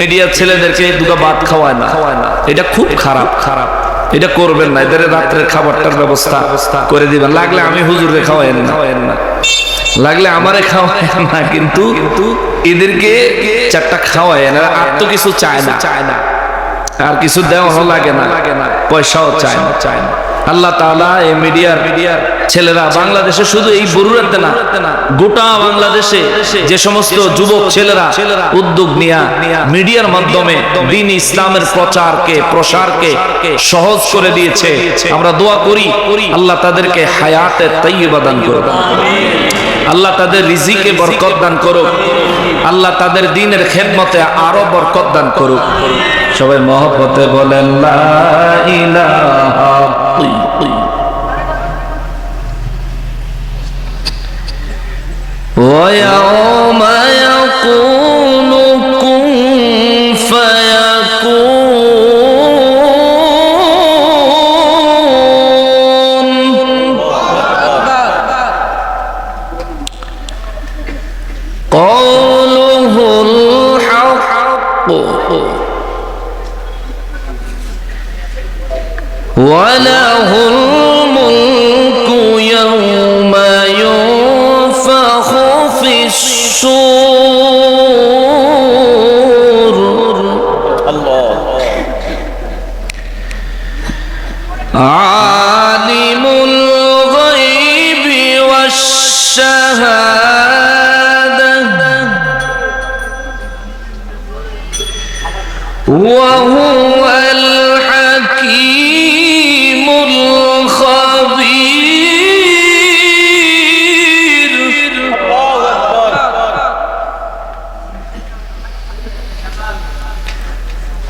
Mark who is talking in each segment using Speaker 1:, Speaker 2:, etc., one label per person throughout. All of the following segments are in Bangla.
Speaker 1: মিডিয়ার ছেলেদেরকে দুটো ভাত খাওয়ায় না। খাওয়ায় না এটা খুব খারাপ। খারাপ এটা করবেন না। এদের রাত্রের খাবারটার ব্যবস্থা করে দিবেন। লাগলে আমি হুজুরে খাওয়াইন না। খাওয়াইন না লাগলে আমারে খাওয়ায় না। কিন্তু কিন্তু এদেরকে চারটা খাওয়ায় না আর তো কিছু চায় না। চায় না আর কিছু দেওয়া লাগে না। লাগে না পয়সাও চায় না চায় না। আল্লাহ তাআলা এই মিডিয়ার মিডিয়ার ছেলেরা বাংলাদেশে শুধু এই বরুরাতে না, গোটা বাংলাদেশে যে সমস্ত যুবক ছেলেরা উদ্যোগ নিয়া মিডিয়ার মাধ্যমে দিন ইসলামের প্রচারকে, প্রসারকে সহজ করে দিয়েছে। আমরা দোয়া করি, আল্লাহ তাদেরকে হায়াতে তাইয়্যিবা দান করুন আল্লাহ তাদের রিজিকে বরকত দান করুক। আল্লাহ তাদের দিনের খেদমতে আরও বরকত দান করুক। সবাই মহব্বতে বলেন লা ইলাহা
Speaker 2: ويوم يقول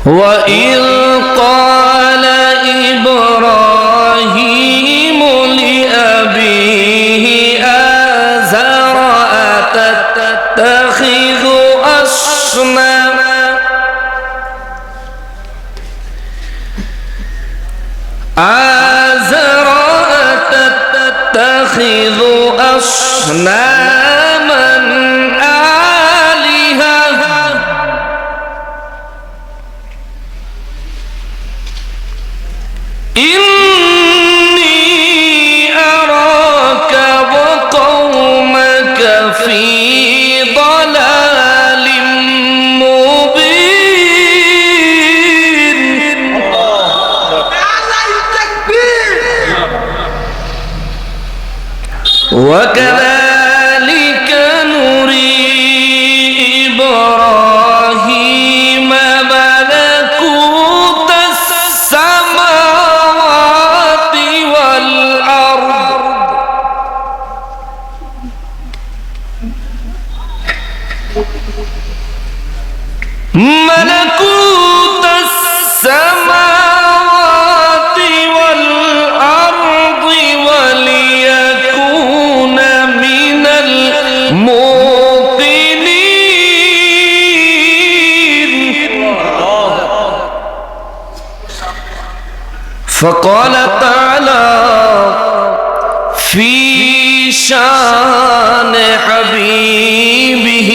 Speaker 2: وإذ قال فقال تعالى في شان حبيبه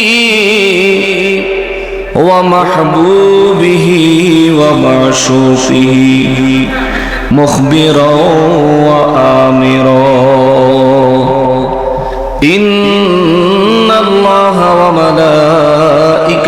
Speaker 2: ومحبوبه ومعشوقه مخبرا وآمرا إن الله وملائكته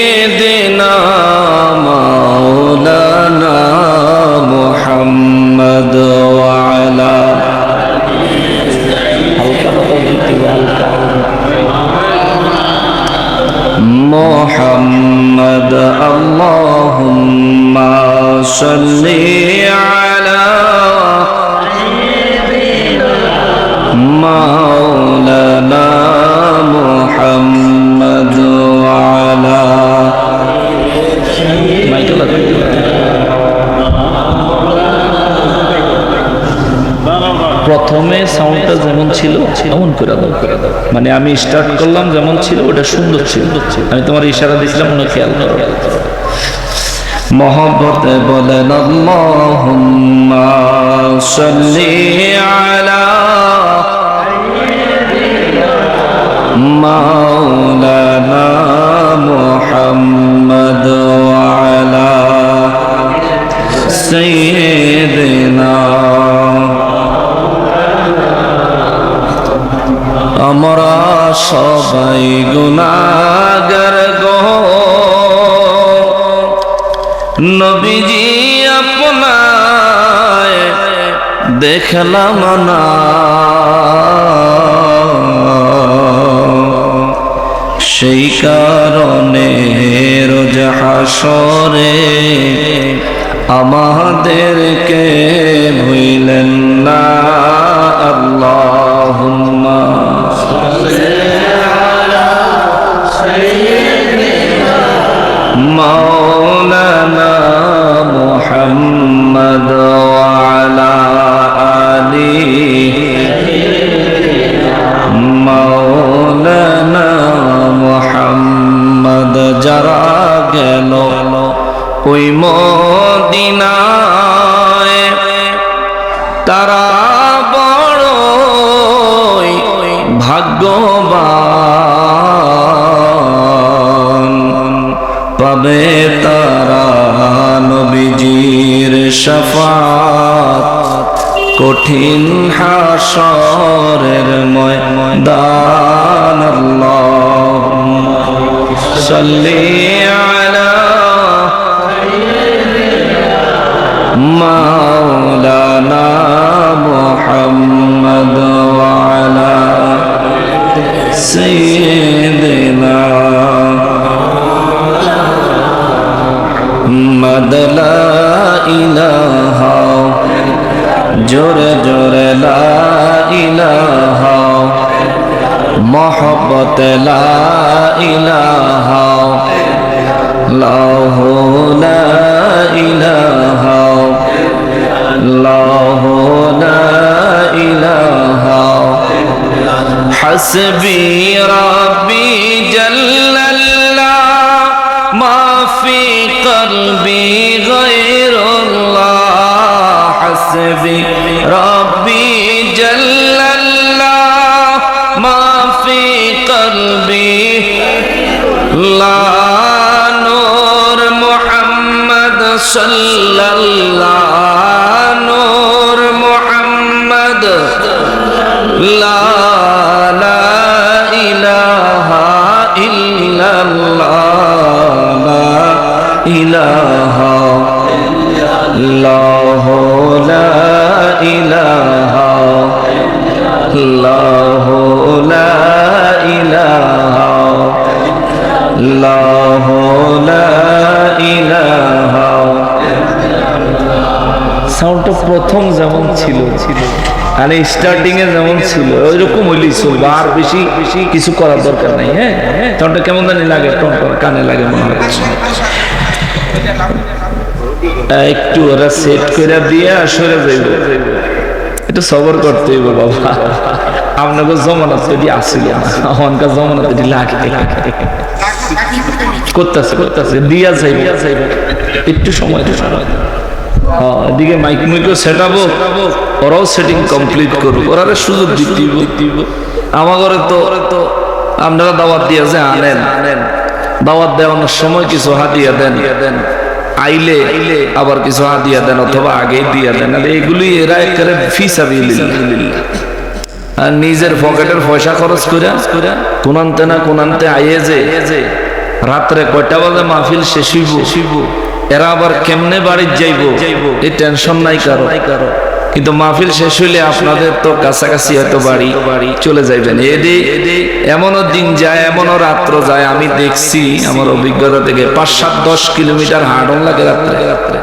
Speaker 2: محمد
Speaker 1: সাউন্ডটা যেমন ছিল এমন করে দাও। করে দাও মানে আমি স্টার্ট করলাম যেমন ছিল, ওটা সুন্দর ছিল। আমি তোমার ইশারা দিছিলাম ওটা খেয়াল করো।
Speaker 2: মহব্বতে বলেন মাওলানা মুহাম্মদ ওয়া আলা সবাই গুনাহগার গো। নবীজি আপনায় দেখলাম না। সেই কারণে রোজ হাসরে আমাদেরকে তারা বড় ভাগ্যবান। পাবে তারা নবীজির কঠিন হাসরের ময়দান সাল্লি আলা মাওলানা لا إله الله لا إله الله لا إله حسبي ربي جل الله ما في قلبي غير الله حسبي ربي جل আল্লাহ নূর মোহাম্মদ সাল্লাল্লাহ নূর মোহাম্মদ লা ইলাহা ইল্লাল্লাহ। الله لا إله
Speaker 1: সাউন্ডটা প্রথম যেমন ছিল ছিল মানে স্টার্টিং এ যেমন ছিল ওইরকম হইলি চলবে আর বেশি বেশি কিছু করার দরকার নাই হ্যাঁ সাউন্ডটা কেমন জানি লাগে টন টন কানে লাগে মনে হচ্ছে একটু ওরা সেট করে দিয়ে আর সরে যাইব একটু সবর করতে হইব বাবা আপনাকে জমানাত যদি জমানাত যদি করতেছে করতেছে, দিয়া যাইবে। একটু সময় সময় হ্যাঁ এদিকে মাইক মাইকও সেট আপ ওরাও সেটিং কমপ্লিট ওরা সুযোগ দিব দিব আমার ঘরে তো তো আপনারা দাওয়াত দিয়ে যে আনেন। আনেন দাওয়াত দেওয়ানোর সময় কিছু হাতিয়া দেন। দেন আইলে আবার কিছু হাতিয়া দেন অথবা আগেই দিয়ে দেন। এগুলি এরা একেবারে ফিস আর নিজের পকেটের পয়সা খরচ করে কোনান্তে না কোনান্তে আইয়ে যে রাত্রে কয়টা বাজে মাহফিল শেষ হইব? এরা আবার কেমনে বাড়ি যাইব? এই টেনশন নাই কারও। কিন্তু মাহফিল শেষ হইলে আপনাদের তো কাছাকাছি হয়তো বাড়ি বাড়ি চলে যাইবেন। এদি এমনও দিন যায়, এমনও রাত্র যায়। আমি দেখছি আমার অভিজ্ঞতা থেকে পাঁচ সাত দশ কিলোমিটার হাঁটন লাগে রাত্রে রাত্রে।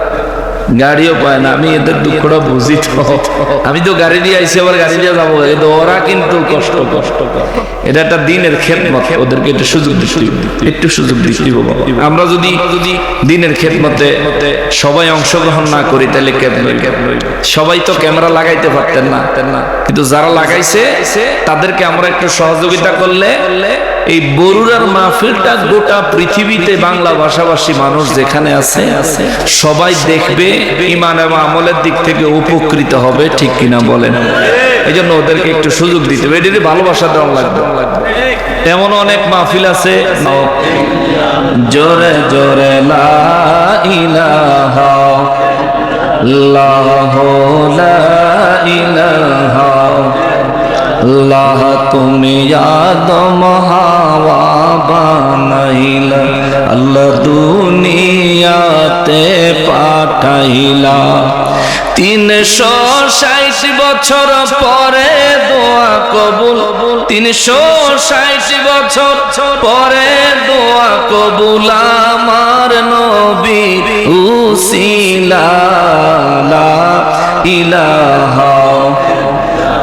Speaker 1: গাড়িও পায় না, আমি এদের দুঃখটা বুঝি আমি তো গাড়ি দিয়ে আইসি আবার গাড়ি দিয়ে যাব। কিন্তু ওরা কিন্তু কষ্ট কষ্ট এটা একটা দিনের খেদমত, ওদেরকে একটু সুযোগ। একটু সুযোগ দিতে হবে। আমরা যদি যদি দিনের খেদমতে সবাই অংশগ্রহণ না করি, তাহলে সবাই তো ক্যামেরা লাগাইতে পারতেন না। কিন্তু যারা লাগাইছে, তাদেরকে আমরা একটু সহযোগিতা করলে এই বরুড়ার মাহফিলটা গোটা পৃথিবীতে বাংলা ভাষাভাষী মানুষ যেখানে আছে, সবাই দেখবে ইমান এবং আমলের দিক থেকে উপকৃত হবে, ঠিক কিনা বলেন? এই জন্য ওদেরকে একটু সুযোগ দিতে হবে। এটি ভালোবাসা দেওয়া লাগবে। এমন অনেক মাহফিল আছে।
Speaker 2: জোরে জোরে, লা আল্লাহ লা আল্লাহ তুমি আদম হাওয়া আল্লাহ দুনিয়াতে পাঠাইলা। তিনশো ষাট বছর পরে দোয়া কবুল, তিনশো ষাট বছর পরে দোয়া কবুল, আমার নবী উসিলা ইলাহা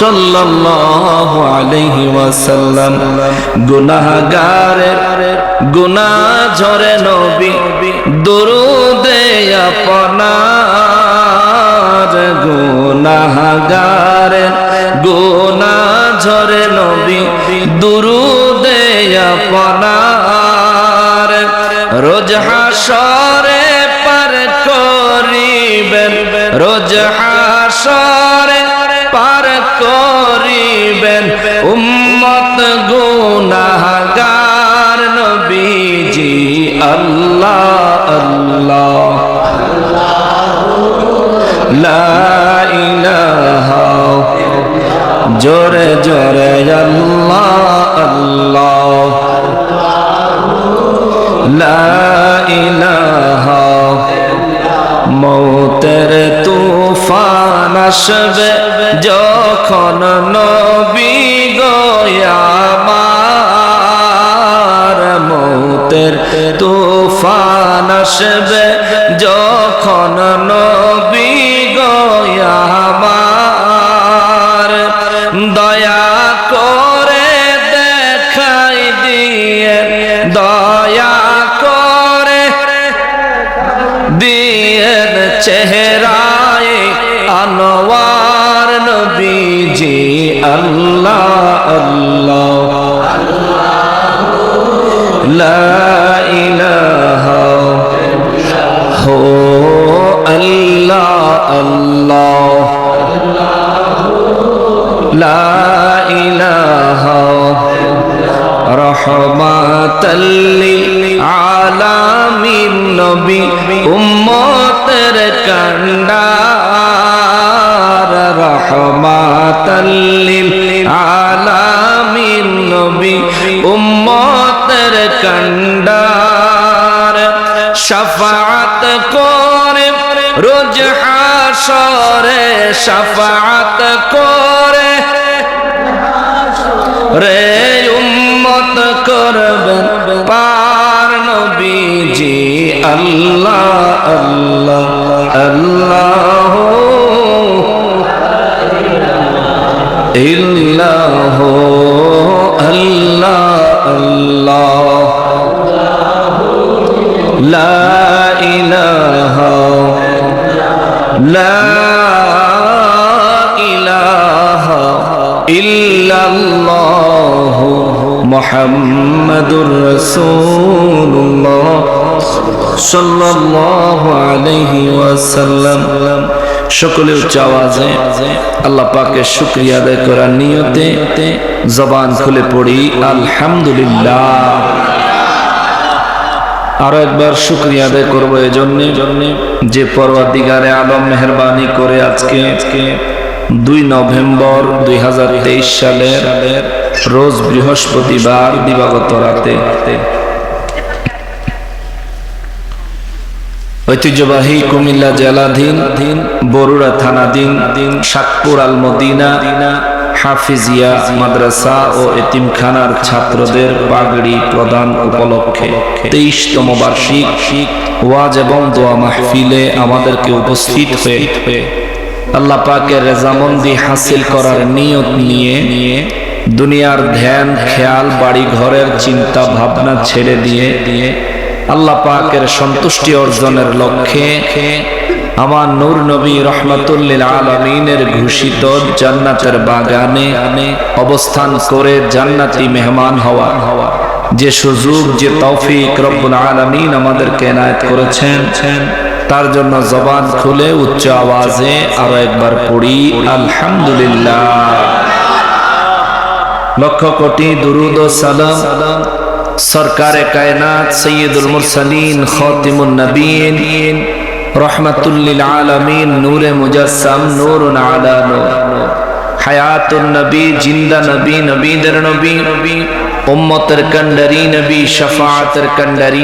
Speaker 2: সাল্লাল্লাহু আলাইহি ওয়াসাল্লাম। গুনাহগারের গুনাহ ঝরে নবী দরুদে আপনার। গুনাহগারের গুনাহ ঝরে নবী দুরুদে আপনার। রোজ হাসরে পার করিবেন, রোজ হাসরে করিবেন। উম্মত, গুনাহগার নবীজি, আল্লাহ আল্লাহ। লা জোরে জোরে, আল্লাহ আল্লাহ। লা মৌতের তুফান আসবে যখন নবী গয়ামার মৌতের তুফান আসবে। যখন নবী গয়ামার লা শাফাআত করে, রোজ হাসরে শাফাআত করে। রে উম্মত করবেন পার নবীজি, আল্লাহ আল্লাহ আল্লাহ। ইল্লাহ আল্লাহ আল্লাহ। লা ইলাহা লা ইলাহা ইল্লাল্লাহ মুহাম্মাদুর রাসূলুল্লাহ সাল্লাল্লাহু আলাইহি ওয়াসাল্লাম। সকলে উচ্চ আল্লাহ পাকের শুকরিয়া আদায় করার নিয়তে জবান খুলে পড়ি, আলহামদুলিল্লাহ। আরও একবার শুক্রিয়া আদায় করব এই জন্যে যে পরওয়াদিগারে আলম মেহরবানি করে আজকে আজকে দুই নভেম্বর দুই হাজার তেইশ সালের রোজ বৃহস্পতিবার দিবাগত রাতে ঐতিহ্যবাহী কুমিল্লা জেলাধীন বরুড়া থানাধীন সাতপুর আল মদিনা হাফিজিয়া, মাদ্রাসা ও এতিমখানার ছাত্রদের পাগড়ি প্রদান উপলক্ষে তেইশতম বার্ষিক ওয়াজ এবং দোয়া মাহফিলে আমাদেরকে উপস্থিত হয়ে আল্লাহ পাকের রেজামন্দি হাসিল করার নিয়ত নিয়ে নিয়ে দুনিয়ার ধ্যান, খেয়াল বাড়ি ঘরের চিন্তা ভাবনা ছেড়ে দিয়ে দিয়ে আল্লাহ পাকের সন্তুষ্টি অর্জনের লক্ষ্যে আমার নূর নবী রহমতুল্লিল আলমিনের ঘোষিত জান্নাতের বাগানে অবস্থান করে জান্নাতি মেহমান হওয়া। হওয়া যে সুযোগ, যে তৌফিক রব্বুল আলমিন আমাদেরকে এনায়েত করেছেন, তার জন্য জবান খুলে উচ্চ আওয়াজে আরও একবার পড়ি, আলহামদুলিল্লাহ। লক্ষ কোটি দুরুদ সালাম সরকারে কায়নাত সৈয়দুল মুরসালিন, খাতিমুন নবীন রহমাতুল্লিল আলমিন, নূরে মুজাসম নূরুন আলা নূর। হায়াতুন নবী, জিন্দা নবী, নবীদের নবী, উম্মতের কন্ডারি নবী শফাতের কন্ডারি।